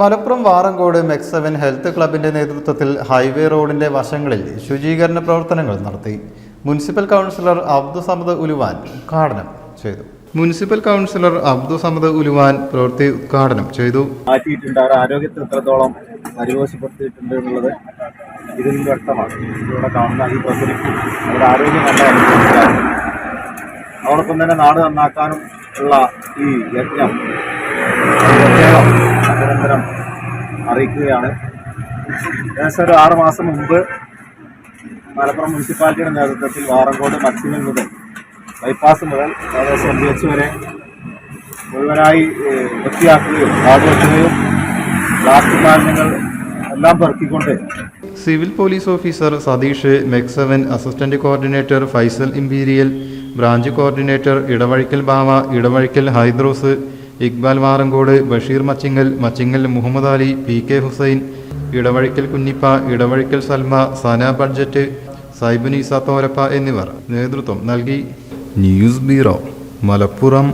Malappuram Warankode മെക്സവൻ health ക്ലബിന്റെ നേതൃത്വത്തിൽ highway റോഡിന്റെ വശങ്ങളിൽ ശുചീകരണ പ്രവർത്തനങ്ങൾ നടത്തി. മുനിസിപ്പൽ കൗൺസിലർ അബ്ദു സമദ് ഉലുവാൻ ഉദ്ഘാടനം ചെയ്തു. മുനിസിപ്പൽ കൗൺസിലർ അബ്ദു സമദ് ഉലുവാൻ പ്രവൃത്തി ഉദ്ഘാടനം ചെയ്തു. മാറ്റിയിട്ടുണ്ട്. ആരോഗ്യത്തെ എത്രത്തോളം എന്നുള്ളത് ഇതിൽ വ്യക്തമാണ്. ഈ നാട് നന്നാക്കാനും ഉള്ള ഈ യജ്ഞം നിരന്തരം അറിയിക്കുകയാണ്. ഏകദേശം ഒരു ആറ് മാസം മുമ്പ് മലപ്പുറം മുനിസിപ്പാലിറ്റിയുടെ നേതൃത്വത്തിൽ വാറങ്കോട് മച്ചിങ്ങൽ മുതൽ ബൈപ്പാസ് മുതൽ ഏകദേശം എം ബി എച്ച് വരെ മുഴുവനായി വൃത്തിയാക്കുകയും കാട് വെക്കുകയും പ്ലാസ്റ്റിക് മാലിന്യങ്ങൾ എല്ലാം പെറുക്കിക്കൊണ്ട് civil police officer Satheesh മെക്സവൻ assistant coordinator Faisal imperial branch coordinator Edavazhikkal Bava Edavazhikkal Haidros Iqbal Warankode Basheer Machingal Machingal Muhammad Ali P K Hussain Edavazhikkal Kunhippa Edavazhikkal Salma Sana budget Saibunisa Thorappa എന്നിവർ നേതൃത്വം നൽകി. News bureau Malappuram.